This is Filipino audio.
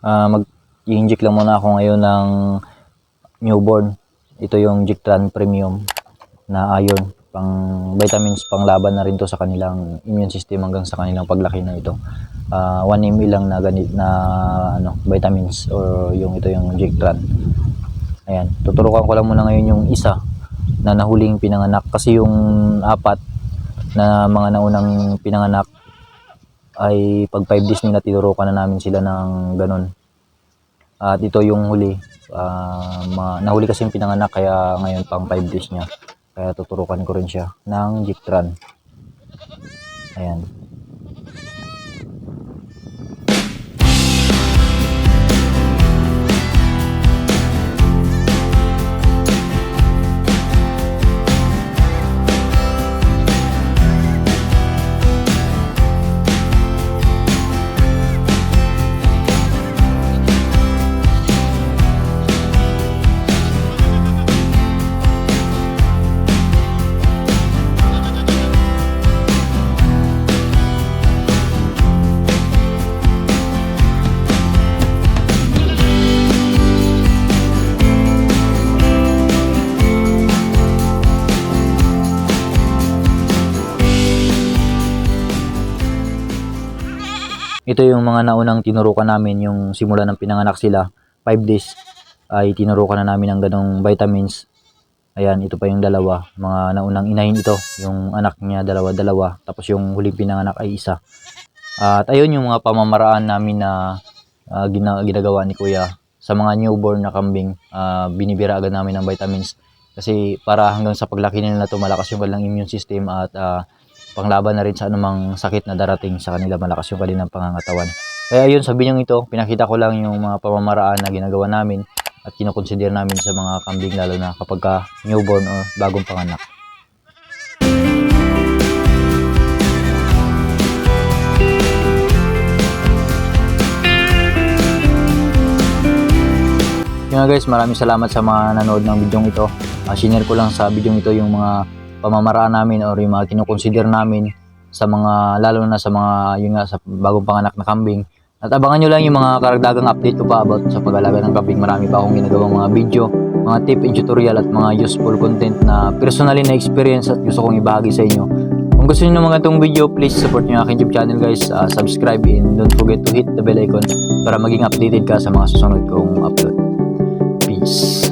Ah, mag i-inject lang muna ako ngayon ng newborn. Ito yung Jictran Premium na iron pang vitamins pang laban na rin to sa kanilang immune system hanggang sa kanilang paglaki na ito. Ah, 1 ml lang na ganit na ano vitamins or yung ito yung Jictran. Ayan, tuturukan ko lang muna ngayon yung isa na nahuling pinanganak kasi yung apat na mga naunang pinanganak ay pag 5 days nila tinurukan na namin sila ng ganun. At ito yung huli. Ah, ma- nahuli kasi yung pinanganak kaya ngayon pang 5 days niya. Kaya tuturukan ko rin siya ng Jictran. Ayan. Ito yung mga naunang tinurukan namin yung simula ng pinanganak sila. 5 days ay tinurukan na namin ng ganong vitamins. Ayan, ito pa yung dalawa. Mga naunang inahin ito. Yung anak niya, dalawa-dalawa. Tapos yung huling pinanganak ay isa. At ayun yung mga pamamaraan namin na ah, gina- ginagawa ni Kuya. Sa mga newborn na kambing, ah, binibira agad namin ng vitamins. Kasi para hanggang sa paglaki nila tumalakas yung kanilang immune system at ah, panglaban na rin sa anumang sakit na darating sa kanila malakas yung kanilang pangangatawan. Kaya yun, sa binyong ito, pinakita ko lang yung mga pamamaraan na ginagawa namin at kinoconsider namin sa mga kambing lalo na kapag ka newborn or bagong panganak. Yun guys, maraming salamat sa mga nanood ng video ito. Uh, sinare ko lang sa video ito yung mga pamamaraan namin or yung mga kinoconsider namin sa mga, lalo na sa mga, yun nga, sa bagong panganak na kambing. At abangan nyo lang yung mga karagdagang update ko pa about sa pag-alaga ng kambing. Marami pa akong ginagawang mga video, mga tip and tutorial at mga useful content na personally na experience at gusto kong ibahagi sa inyo. Kung gusto niyo mga itong video, please support nyo aking YouTube channel guys. Uh, subscribe and don't forget to hit the bell icon para maging updated ka sa mga susunod kong upload. Peace.